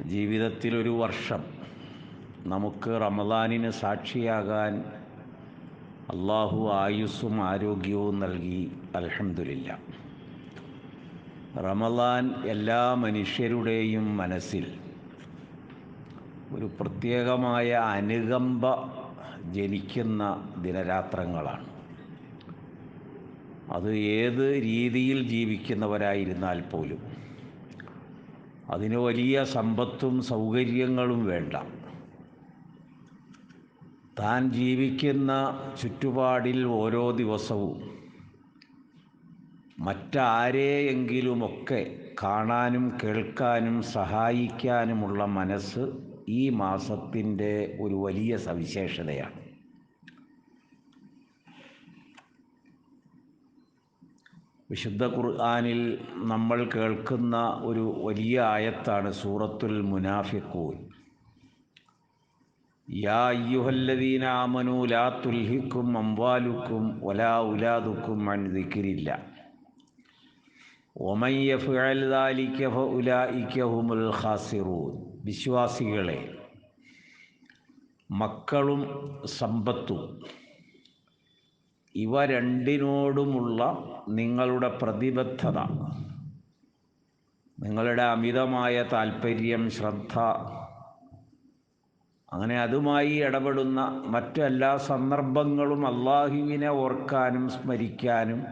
ജീവിതത്തിൽ ഒരു വർഷം നമുക്ക് റമദാനിന് സാക്ഷിയാകാൻ അള്ളാഹു ആയുസ്സും ആരോഗ്യവും നൽകി അലഹമില്ല റമദാൻ എല്ലാ മനുഷ്യരുടെയും മനസ്സിൽ ഒരു പ്രത്യേകമായ അനുകമ്പ ജനിക്കുന്ന ദിനരാത്രങ്ങളാണ്. അത് ഏത് രീതിയിൽ ജീവിക്കുന്നവരായിരുന്നാൽ പോലും അതിന് വലിയ സമ്പത്തും സൗകര്യങ്ങളും വേണ്ട. താൻ ജീവിക്കുന്ന ചുറ്റുപാടിൽ ഓരോ ദിവസവും മറ്റാരെയെങ്കിലുമൊക്കെ കാണാനും കേൾക്കാനും സഹായിക്കാനുമുള്ള മനസ്സ് ഈ മാസത്തിന്റെ ഒരു വലിയ സവിശേഷതയാണ്. വിശുദ്ധ ഖുർആാനിൽ നമ്മൾ കേൾക്കുന്ന ഒരു വലിയ ആയത്താണ് സൂറത്തുൽ മുനാഫിഖൂൻ. യാ അയ്യുഹല്ലദീന ആമനു ലാ തുൽഹിക്കും അംവാലുക്കും വലാ ഉലാദുക്കും അൻ ദിക്രില്ല. ഒമൻ ദാലിക ഫഉലൈക ഹുമുൽ ഖാസിറൂൻ. വിശ്വാസികളെ മക്കളും സമ്പത്തും ഇവ രണ്ടിനോടുമുള്ള നിങ്ങളുടെ പ്രതിബദ്ധത. നിങ്ങളുടെ അമിതമായ താല്പര്യം ശ്രദ്ധ. അങ്ങനെ അതുമായി ഇടപെടുന്ന മറ്റെല്ലാ സന്ദർഭങ്ങളും അള്ളാഹുവിനെ ഓർക്കാനും സ്മരിക്കാനും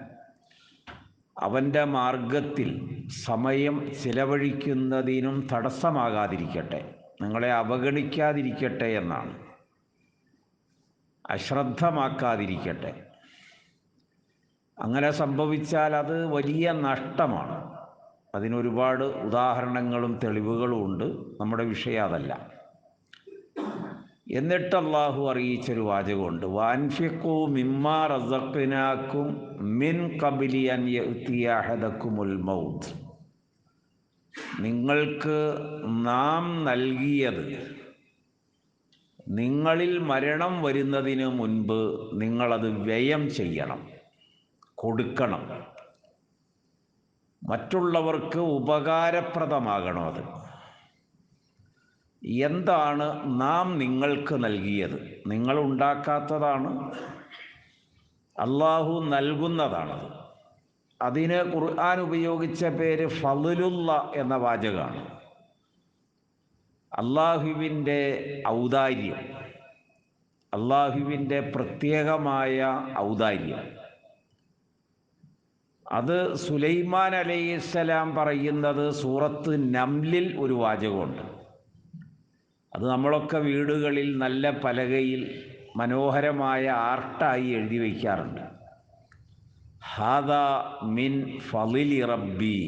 അവന്റെ മാർഗത്തിൽ സമയം ചിലവഴിക്കുന്നതിനും തടസ്സമാകാതിരിക്കട്ടെ. നിങ്ങളെ അവഗണിക്കാതിരിക്കട്ടെ എന്നാണ്. അശ്രദ്ധമാക്കാതിരിക്കട്ടെ. അങ്ങനെ സംഭവിച്ചാൽ അത് വലിയ നഷ്ടമാണ്. അതിനൊരുപാട് ഉദാഹരണങ്ങളും തെളിവുകളും ഉണ്ട്. നമ്മുടെ വിഷയം അതല്ല. എന്നിട്ട് അള്ളാഹു അറിയിച്ചൊരു വാചകമുണ്ട്. വാൻഫിക്കു മിമ്മാ റസഖ്നാക്കും മിൻ കബിലിയൻ മൗത്ത്. നിങ്ങൾക്ക് നാം നൽകിയത് നിങ്ങളിൽ മരണം വരുന്നതിന് മുൻപ് നിങ്ങളത് വ്യയം ചെയ്യണം. കൊടുക്കണം. മറ്റുള്ളവർക്ക് ഉപകാരപ്രദമാകണം അത്. എന്താണ് നാം നിങ്ങൾക്ക് നൽകിയത്? നിങ്ങൾ ഉണ്ടാക്കാത്തതാണ്. അള്ളാഹു നൽകുന്നതാണത്. അതിന് ഖുർആൻ ഉപയോഗിച്ച പേര് ഫലുല്ല എന്ന വാചകമാണ്. അള്ളാഹുവിന്റെ ഔദാര്യം. അള്ളാഹുവിന്റെ പ്രത്യേകമായ ഔദാര്യം. അത് സുലൈമാൻ അലൈഹിസ്സലാം പറയുന്നത് സൂറത്ത് നംലിൽ ഒരു വാചകമുണ്ട്. അത് നമ്മളൊക്കെ വീടുകളിൽ നല്ല പലകയിൽ മനോഹരമായ ആർട്ടായി എഴുതി വയ്ക്കാറുണ്ട്. ഹാദ മിൻ ഫലിലി റബ്ബി.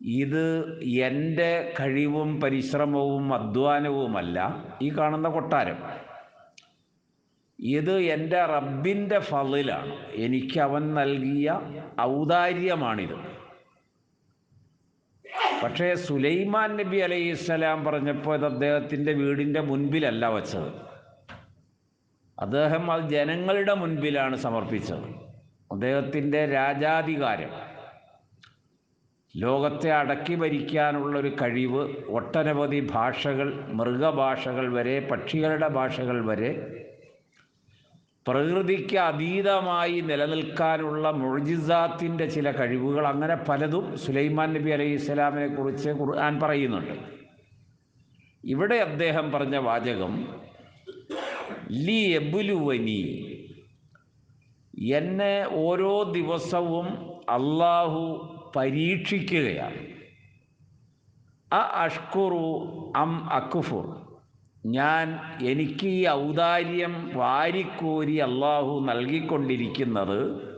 ഇത് എന്റെ കഴിവും പരിശ്രമവും അധ്വാനവുമല്ല ഈ കാണുന്ന കൊട്ടാരം. ഇത് എന്റെ റബ്ബിന്റെ ഫലിലാണ് എനിക്ക് അവൻ നൽകിയ ഔദാര്യമാണിത്. പക്ഷേ സുലൈമാൻ നബി അലൈഹിസ്സലാം പറഞ്ഞപ്പോൾ ഇത് അദ്ദേഹത്തിന്റെ വീടിന്റെ മുൻപിലല്ല വച്ചത്. അദ്ദേഹം അത് ജനങ്ങളുടെ മുൻപിലാണ് സമർപ്പിച്ചത്. അദ്ദേഹത്തിന്റെ രാജാധികാരം. ലോകത്തെ അടക്കി ഭരിക്കാനുള്ള ഒരു കഴിവ് ഒട്ടനവധി ഭാഷകൾ മൃഗഭാഷകൾ വരെ പക്ഷികളുടെ ഭാഷകൾ വരെ പ്രകൃതിക്ക് അതീതമായി നിലനിൽക്കാനുള്ള മുഴിജിസാത്തിന്റെ ചില കഴിവുകൾ അങ്ങനെ പലതും സുലൈമാൻ നബി അലൈഹി ഇസ്ലാമിനെ കുറിച്ച് ഖുർആൻ പറയുന്നുണ്ട്. ഇവിടെ അദ്ദേഹം പറഞ്ഞ വാചകം ലി എബുലുവനി എന്നെ ഓരോ ദിവസവും അള്ളാഹു പരീക്ഷിക്കുകയാണ്. അ അഷ്കുറു അം അക്കുഫുർ ഞാൻ എനിക്ക് ഈ ഔദാര്യം വാരിക്കോരി അള്ളാഹു നൽകിക്കൊണ്ടിരിക്കുന്നത്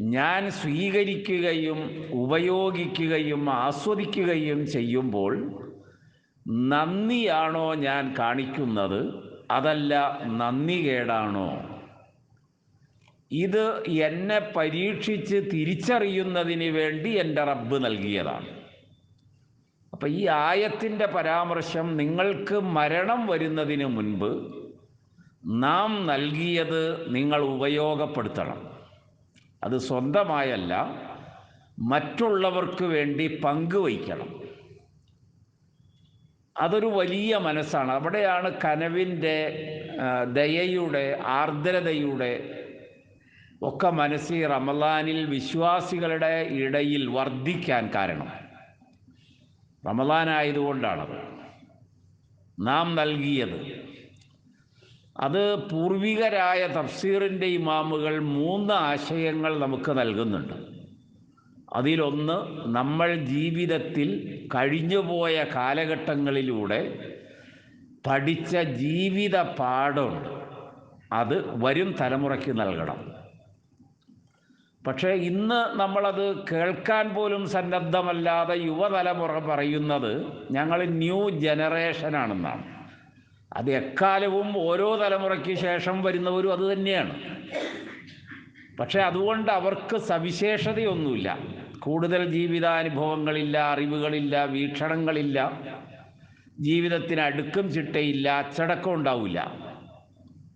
ഞാൻ സ്വീകരിക്കുകയും ഉപയോഗിക്കുകയും ആസ്വദിക്കുകയും ചെയ്യുമ്പോൾ നന്ദിയാണോ ഞാൻ കാണിക്കുന്നത്? അതല്ല നന്ദി കേടാണോ? ഇത് എന്നെ പരീക്ഷിച്ച് തിരിച്ചറിയുന്നതിന് വേണ്ടി എന്റെ റബ്ബ് നൽകിയതാണ്. അപ്പം ഈ ആയത്തിന്റെ പരാമർശം നിങ്ങൾക്ക് മരണം വരുന്നതിന് മുൻപ് നാം നൽകിയത് നിങ്ങൾ ഉപയോഗപ്പെടുത്തണം. അത് സ്വന്തമായല്ല മറ്റുള്ളവർക്ക് വേണ്ടി പങ്കുവയ്ക്കണം അതൊരു വലിയ മനസ്സാണ്. അവിടെയാണ് കനവിന്റെ ദയയുടെ ആർദ്രതയുടെ ഒക്കെ മനസ്സിൽ റമലാനിൽ വിശ്വാസികളുടെ ഇടയിൽ വർദ്ധിക്കാൻ കാരണം. റമലാനായതുകൊണ്ടാണത് നാം നൽകിയത്. അത് പൂർവികരായ തഫ്സീറിന്റെ ഇമാമുകൾ മൂന്ന് ആശയങ്ങൾ നമുക്ക് നൽകുന്നുണ്ട്. അതിലൊന്ന് നമ്മൾ ജീവിതത്തിൽ കഴിഞ്ഞുപോയ കാലഘട്ടങ്ങളിലൂടെ പഠിച്ച ജീവിത പാഠമുണ്ട് അത് വരും തലമുറയ്ക്ക് നൽകണം. പക്ഷേ ഇന്ന് നമ്മളത് കേൾക്കാൻ പോലും സന്നദ്ധമല്ലാതെ യുവതലമുറ പറയുന്നത് ഞങ്ങൾ ന്യൂ ജനറേഷനാണെന്നാണ്. അത് എക്കാലവും ഓരോ തലമുറയ്ക്ക് ശേഷം വരുന്നവരും അത് തന്നെയാണ്. പക്ഷേ അതുകൊണ്ട് അവർക്ക് സവിശേഷതയൊന്നുമില്ല. കൂടുതൽ ജീവിതാനുഭവങ്ങളില്ല അറിവുകളില്ല വീക്ഷണങ്ങളില്ല ജീവിതത്തിന് അടുക്കും ചിട്ടയില്ല അച്ചടക്കം ഉണ്ടാവില്ല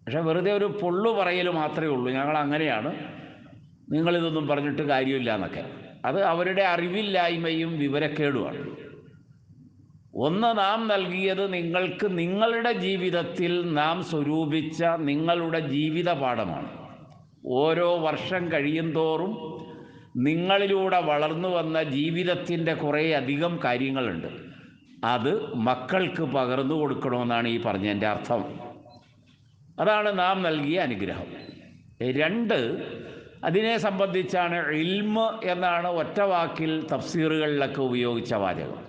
പക്ഷെ വെറുതെ ഒരു പൊള്ളു പറയൽ മാത്രമേ ഉള്ളൂ. ഞങ്ങൾ അങ്ങനെയാണ്. നിങ്ങളിതൊന്നും പറഞ്ഞിട്ട് കാര്യമില്ല എന്നൊക്കെ. അത് അവരുടെ അറിവില്ലായ്മയും വിവരക്കേടുമാണ്. ഒന്ന് നാം നൽകിയത് നിങ്ങൾക്ക് നിങ്ങളുടെ ജീവിതത്തിൽ നാം സ്വരൂപിച്ച നിങ്ങളുടെ ജീവിത പാഠമാണ് ഓരോ വർഷം കഴിയും തോറും നിങ്ങളിലൂടെ വളർന്നു വന്ന ജീവിതത്തിന്റെ കുറേ അധികം കാര്യങ്ങളുണ്ട്. അത് മക്കൾക്ക് പകർന്നു കൊടുക്കണമെന്നാണ് ഈ പറഞ്ഞതിന്റെ അർത്ഥം. അതാണ് നാം നൽകിയ അനുഗ്രഹം. രണ്ട് അതിനെ സംബന്ധിച്ചാണ് ഇൽമ് എന്നാണ് ഒറ്റ വാക്കിൽ തഫ്സീറുകളിലൊക്കെ ഉപയോഗിച്ച വാചകം.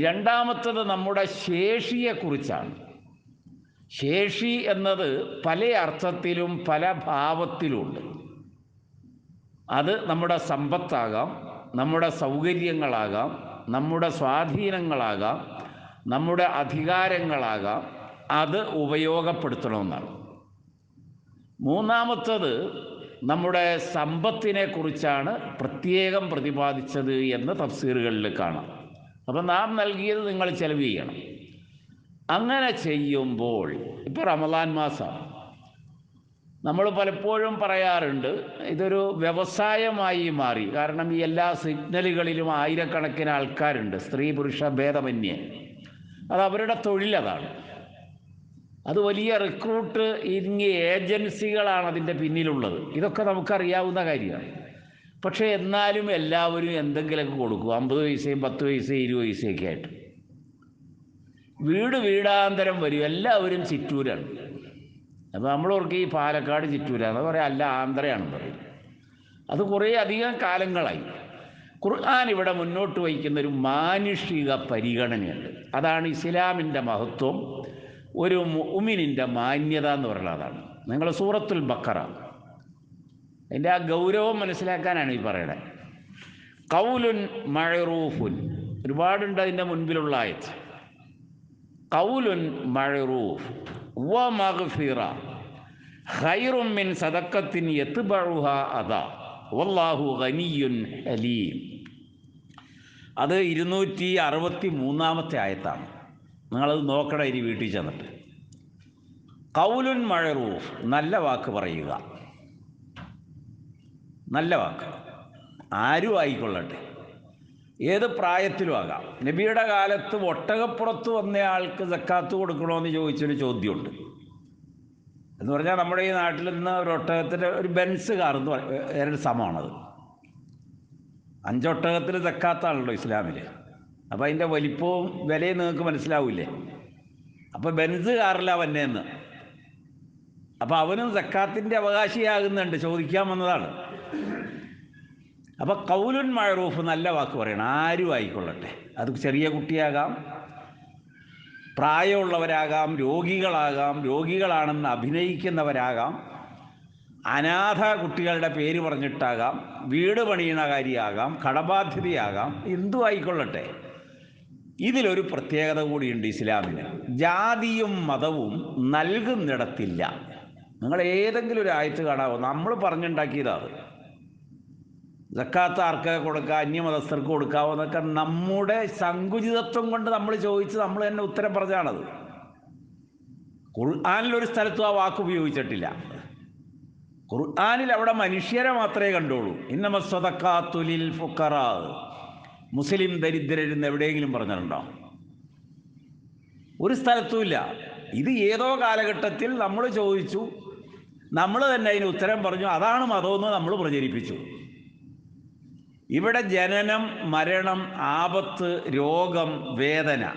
രണ്ടാമത്തത് നമ്മുടെ ശേഷിയെക്കുറിച്ചാണ് ശേഷി എന്നത് പല അർത്ഥത്തിലും പല ഭാവത്തിലുമുണ്ട് അത് നമ്മുടെ സമ്പത്താകാം നമ്മുടെ സൗകര്യങ്ങളാകാം നമ്മുടെ സ്വാധീനങ്ങളാകാം നമ്മുടെ അധികാരങ്ങളാകാം അത് ഉപയോഗപ്പെടുത്തണമെന്നാണ്. മൂന്നാമത്തത് നമ്മുടെ സമ്പത്തിനെ കുറിച്ചാണ് പ്രത്യേകം പ്രതിപാദിച്ചത് എന്ന് തഫ്സീറുകളിൽ കാണാം. അപ്പം നാം നൽകിയത് നിങ്ങൾ ചെലവ് ചെയ്യണം. അങ്ങനെ ചെയ്യുമ്പോൾ ഇപ്പോൾ റമദാൻ മാസം നമ്മൾ പലപ്പോഴും പറയാറുണ്ട് ഇതൊരു വ്യവസായമായി മാറി. കാരണം ഈ എല്ലാ സിഗ്നലുകളിലും ആയിരക്കണക്കിന് ആൾക്കാരുണ്ട് സ്ത്രീ പുരുഷ ഭേദമന്യേ. അത് അവരുടെ തൊഴിലതാണ് അത് വലിയ റിക്രൂട്ട് ഇങ്ങി ഏജൻസികളാണ് അതിന്റെ പിന്നിലുള്ളത്. ഇതൊക്കെ നമുക്കറിയാവുന്ന കാര്യമാണ്. പക്ഷേ എന്നാലും എല്ലാവരും എന്തെങ്കിലുമൊക്കെ കൊടുക്കും. അമ്പത് പൈസയും പത്ത് പൈസയും ഇരുപത് പൈസയൊക്കെ ആയിട്ട്. വീട് വീടാന്തരം വരും. എല്ലാവരും ചിറ്റൂരാണ്. അപ്പോൾ നമ്മൾ ഓർക്ക് ഈ പാലക്കാട് ചിറ്റൂരാന്ന് പറയാം അല്ല ആന്ധ്രയാണെന്ന് പറയും. അത് കുറേ അധികം കാലങ്ങളായി. ഖുർആൻ ഇവിടെ മുന്നോട്ട് വയ്ക്കുന്ന ഒരു മാനുഷിക പരിഗണനയുണ്ട്. അതാണ് ഇസ്ലാമിന്റെ മഹത്വം. ഒരു മുഅ്മിനിന്റെ മാന്യത എന്ന് പറയുന്നത് അതാണ്. നിങ്ങൾ സൂറത്തുൽ ബക്കറ. അതിന്റെ ആ ഗൗരവം മനസ്സിലാക്കാനാണ് ഈ പറയണത് കൗലുൻ മഴറൂഫുൻ ഒരുപാടുണ്ട് അതിന്റെ മുൻപിലുള്ള ആയത്. കൗലുൻ മഴറൂഫ് വ മഗ്ഫിറ. ഖൈറും മിൻ സദക്കത്തിൻ യത്ബഉഹ അദാ. വല്ലാഹു ഗനിയുൻ അലീം. അത് ഇരുന്നൂറ്റി അറുപത്തി മൂന്നാമത്തെ ആയത്താണ്. നിങ്ങളത് നോക്കണ ഇനി വീട്ടിൽ ചെന്നിട്ട്. കൗലുൻ മഴറൂഫ് നല്ല വാക്ക് പറയുക. നല്ല വാക്ക്. ആരും ആയിക്കൊള്ളട്ടെ. ഏത് പ്രായത്തിലും ആകാം. നബിയുടെ കാലത്ത് ഒട്ടകപ്പുറത്ത് വന്നയാൾക്ക് ജക്കാത്ത് കൊടുക്കണമെന്ന് ചോദിച്ചൊരു ചോദ്യമുണ്ട്. എന്ന് പറഞ്ഞാൽ നമ്മുടെ ഈ നാട്ടിൽ നിന്ന് ഒരു ഒട്ടകത്തിന്റെ ഒരു ബെൻസ് കാർ എന്ന് പറയും സമമാണത്. അഞ്ചൊട്ടകത്തിൽ സക്കാത്താണല്ലോ ഇസ്ലാമിൽ അപ്പോൾ അതിന്റെ വലിപ്പവും വിലയും നിങ്ങൾക്ക് മനസ്സിലാവില്ലേ അപ്പോൾ ബെൻസ് കാറില്ല വന്നേന്ന്. അപ്പോൾ അവനും സക്കാത്തിന്റെ അവകാശിയാകുന്നുണ്ട് ചോദിക്കാൻ വന്നതാണ്. അപ്പോൾ കൗലുൻ മഴറൂഫ് നല്ല വാക്ക് പറയണം ആരും ആയിക്കൊള്ളട്ടെ. അത് ചെറിയ കുട്ടിയാകാം പ്രായമുള്ളവരാകാം രോഗികളാകാം രോഗികളാണെന്ന് അഭിനയിക്കുന്നവരാകാം അനാഥ കുട്ടികളുടെ പേര് പറഞ്ഞിട്ടാകാം വീട് പണിയണ കാര്യമാകാം കടബാധ്യതയാകാം എന്തു ആയിക്കൊള്ളട്ടെ. ഇതിലൊരു പ്രത്യേകത കൂടിയുണ്ട് ഇസ്ലാമിന്. ജാതിയും മതവും നൽകുന്നിടത്തില്ല. നിങ്ങൾ ഏതെങ്കിലും ഒരു ആയത്ത് കാണാവോ? നമ്മൾ പറഞ്ഞുണ്ടാക്കിയതാണ് ജക്കാത്ത് ആർക്ക് കൊടുക്കുക അന്യമതസ്ഥർക്ക് കൊടുക്കാവോ എന്നൊക്കെ നമ്മുടെ സങ്കുചിതത്വം കൊണ്ട് നമ്മൾ ചോദിച്ച് നമ്മൾ തന്നെ ഉത്തരം പറഞ്ഞാണത്. ഖുർആാനിലൊരു സ്ഥലത്തും ആ വാക്ക് ഉപയോഗിച്ചിട്ടില്ല. ഖുർആാനിൽ അവിടെ മനുഷ്യരെ മാത്രമേ കണ്ടുള്ളൂ. ഇന്നമസ്വതക്കാത്തുലിൽ ഫുക്കറ മുസ്ലിം ദരിദ്രരെന്ന് എവിടെയെങ്കിലും പറഞ്ഞിട്ടുണ്ടോ? ഒരു സ്ഥലത്തുമില്ല ഇത് ഏതോ കാലഘട്ടത്തിൽ നമ്മൾ ചോദിച്ചു. നമ്മൾ തന്നെ അതിന് ഉത്തരം പറഞ്ഞു. അതാണ് മതമെന്ന് നമ്മൾ പ്രചരിപ്പിച്ചു. ഇവിടെ ജനനം മരണം ആപത്ത് രോഗം വേദന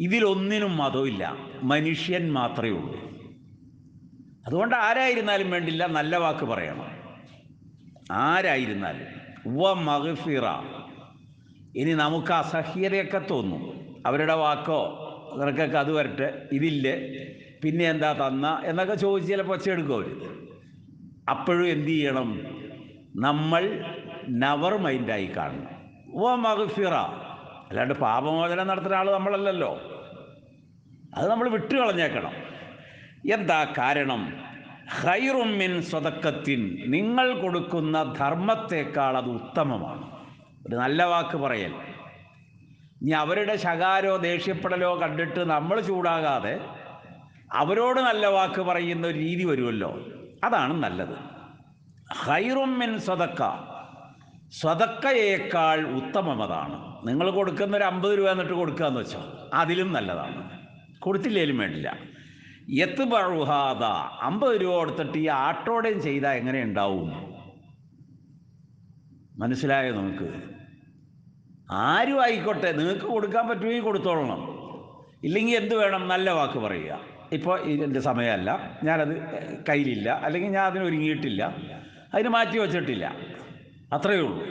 ഇതിലൊന്നിനും മതമില്ല. മനുഷ്യൻ മാത്രമേ ഉള്ളൂ. അതുകൊണ്ട് ആരായിരുന്നാലും വേണ്ടില്ല. നല്ല വാക്ക് പറയണം. ആരായിരുന്നാലും. വ ഇനി നമുക്ക് അസഹ്യതയൊക്കെ തോന്നും. അവരുടെ വാക്കോ നിനക്കൊക്കെ അത് വരട്ടെ ഇതില്ലേ? പിന്നെ എന്താ തന്ന എന്നൊക്കെ ചോദിച്ച് ചിലപ്പോൾ ഒച്ചയെടുക്കും അവർ അപ്പോഴും എന്തു ചെയ്യണം? നമ്മൾ നവർ മൈൻഡായി കാണണം. ഓ മഹഫിറ അല്ലാണ്ട് പാപമോചനം നടത്തുന്ന ആൾ നമ്മളല്ലല്ലോ. അത് നമ്മൾ വിട്ടു കളഞ്ഞേക്കണം എന്താ കാരണം? ഹൈറുമിൻ സ്വതക്കത്തിൻ നിങ്ങൾ കൊടുക്കുന്ന ധർമ്മത്തെക്കാൾ അത് ഉത്തമമാണ്. ഒരു നല്ല വാക്ക് പറയൽ ഇനി അവരുടെ ശകാരോ ദേഷ്യപ്പെടലോ കണ്ടിട്ട് നമ്മൾ ചൂടാകാതെ അവരോട് നല്ല വാക്ക് പറയുന്ന ഒരു രീതി വരുമല്ലോ. അതാണ് നല്ലത്. ഹൈറുമിൻ സ്വതക്ക സ്വതക്കയേക്കാൾ ഉത്തമം അതാണ്. നിങ്ങൾ കൊടുക്കുന്ന ഒരു അമ്പത് രൂപ എന്നിട്ട് കൊടുക്കുക എന്ന് വെച്ചോ. അതിലും നല്ലതാണ്. കൊടുത്തില്ലേലും വേണ്ടില്ല. എത്ത് പഴുഹാത അമ്പത് രൂപ കൊടുത്തിട്ട് ഈ ആട്ടോടെയും ചെയ്താൽ എങ്ങനെ ഉണ്ടാവും? മനസ്സിലായോ നമുക്ക്? ആരും ആയിക്കോട്ടെ നിങ്ങൾക്ക് കൊടുക്കാൻ പറ്റുമെങ്കിൽ കൊടുത്തോളണം. ഇല്ലെങ്കിൽ എന്ത് വേണം? നല്ല വാക്ക് പറയുക. ഇപ്പോൾ ഇതിന്റെ സമയമല്ല. ഞാനത് കയ്യിലില്ല. അല്ലെങ്കിൽ ഞാൻ അതിന് ഒരുങ്ങിയിട്ടില്ല. അതിന് മാറ്റി വച്ചിട്ടില്ല. അത്രയേ ഉള്ളൂ.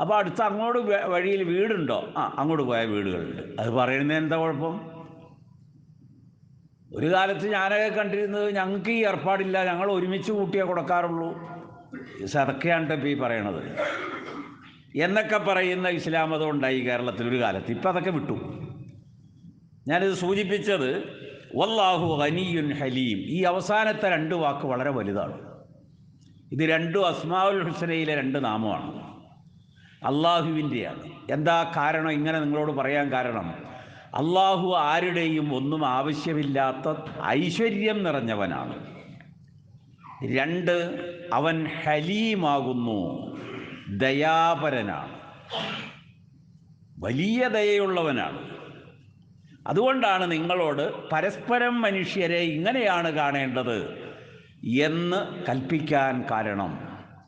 അപ്പോൾ അടുത്ത് അങ്ങോട്ട് വഴിയിൽ വീടുണ്ടോ? ആ അങ്ങോട്ട് പോയ വീടുകളുണ്ട്. അത് പറയുന്നത് എന്താ കുഴപ്പം? ഒരു കാലത്ത് ഞാനൊക്കെ കണ്ടിരുന്നത് ഞങ്ങൾക്ക് ഈ ഏർപ്പാടില്ല ഞങ്ങൾ ഒരുമിച്ച് കൂട്ടിയേ കൊടുക്കാറുള്ളൂ. സതക്കെയാണ് ഈ പറയണത്. എന്നൊക്കെ പറയുന്ന ഇസ്ലാം മതം ഉണ്ടായി കേരളത്തിൽ ഒരു കാലത്ത്. ഇപ്പം അതൊക്കെ വിട്ടു. ഞാനിത് സൂചിപ്പിച്ചത് വല്ലാഹു ഹനിയുൻ ഹലീം. ഈ അവസാനത്തെ രണ്ട് വാക്ക് വളരെ വലുതാണ്. ഇത് രണ്ടും അസ്മാവുൽ ഹുസനയിലെ രണ്ട് നാമമാണ്. അള്ളാഹുവിന്റെയാണ് എന്താ കാരണം? ഇങ്ങനെ നിങ്ങളോട് പറയാൻ കാരണം അള്ളാഹു ആരുടെയും ഒന്നും ആവശ്യമില്ലാത്ത ഐശ്വര്യം നിറഞ്ഞവനാണ്. രണ്ട് അവൻ ഹലീമാകുന്നു ദയാപരനാണ്. വലിയ ദയയുള്ളവനാണ്. അതുകൊണ്ടാണ് നിങ്ങളോട് പരസ്പരം മനുഷ്യരെ ഇങ്ങനെയാണ് കാണേണ്ടത് എന്ന് കൽപ്പിക്കാൻ കാരണം.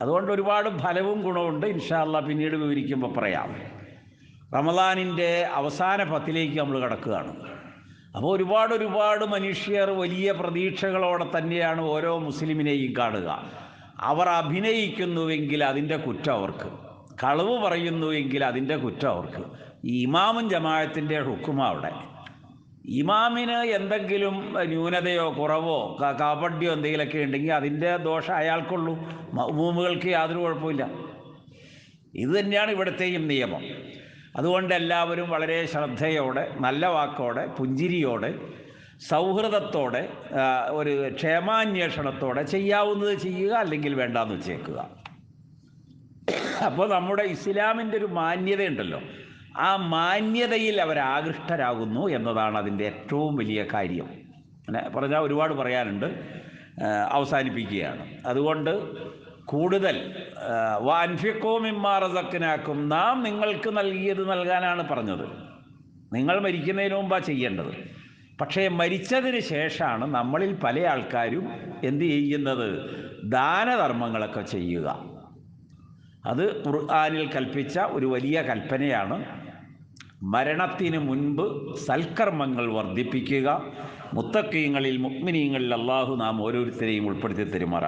അതുകൊണ്ട് ഒരുപാട് ഫലവും ഗുണമുണ്ട് ഇൻഷാല്ല പിന്നീട് വിവരിക്കുമ്പോൾ പറയാം. റമദാനിന്റെ അവസാന പത്തിലേക്ക് നമ്മൾ കിടക്കുകയാണ്. അപ്പോൾ ഒരുപാട് ഒരുപാട് മനുഷ്യർ വലിയ പ്രതീക്ഷകളോടെ തന്നെയാണ് ഓരോ മുസ്ലിമിനെയും കാണുക. അവർ അഭിനയിക്കുന്നുവെങ്കിൽ അതിന്റെ കുറ്റം അവർക്ക്. കളവ് പറയുന്നുവെങ്കിൽ അതിന്റെ കുറ്റം അവർക്ക്. ഈ ഇമാമും ജമാഅത്തിന്റെ ഹുക്കുമ അവിടെ. ഇമാമിന് എന്തെങ്കിലും ന്യൂനതയോ കുറവോ കാപ്പട്ടിയോ എന്തെങ്കിലുമൊക്കെ ഉണ്ടെങ്കിൽ അതിന്റെ ദോഷം അയാൾക്കുള്ളൂ. മൂമുകൾക്ക് യാതൊരു കുഴപ്പമില്ല. ഇത് തന്നെയാണ് ഇവിടുത്തെയും നിയമം. അതുകൊണ്ട് എല്ലാവരും വളരെ ശ്രദ്ധയോടെ നല്ല വാക്കോടെ പുഞ്ചിരിയോടെ സൗഹൃദത്തോടെ ഒരു ക്ഷേമാന്വേഷണത്തോടെ ചെയ്യാവുന്നത് ചെയ്യുക അല്ലെങ്കിൽ വേണ്ടാന്ന് വെച്ചേക്കുക. അപ്പോൾ നമ്മുടെ ഇസ്ലാമിന്റെ ഒരു മാന്യതയുണ്ടല്ലോ. ആ മാന്യതയിൽ അവർ ആകൃഷ്ടരാകുന്നു എന്നതാണ് അതിന്റെ ഏറ്റവും വലിയ കാര്യം. അങ്ങനെ പറഞ്ഞാൽ ഒരുപാട് പറയാനുണ്ട് അവസാനിപ്പിക്കുകയാണ്. അതുകൊണ്ട് കൂടുതൽ വാൻഫിക്കോ മിമ്മാറസക്കിനാക്കും നാം നിങ്ങൾക്ക് നൽകിയത് നൽകാനാണ് പറഞ്ഞത്. നിങ്ങൾ മരിക്കുന്നതിന് മുമ്പാണ് ചെയ്യേണ്ടത്. പക്ഷേ മരിച്ചതിന് ശേഷമാണ് നമ്മളിൽ പല ആൾക്കാരും എന്ത് ചെയ്യുന്നത്? ദാനധർമ്മങ്ങളൊക്കെ ചെയ്യുക. അത് ഖുർആാനിൽ കൽപ്പിച്ച ഒരു വലിയ കൽപ്പനയാണ്. മരണത്തിന് മുൻപ് സൽക്കർമ്മങ്ങൾ വർദ്ധിപ്പിക്കുക. മുത്തക്കീങ്ങളിൽ മുക്മിനീങ്ങളിൽ അള്ളാഹു നാം ഓരോരുത്തരെയും ഉൾപ്പെടുത്തി തരുമാറാണ്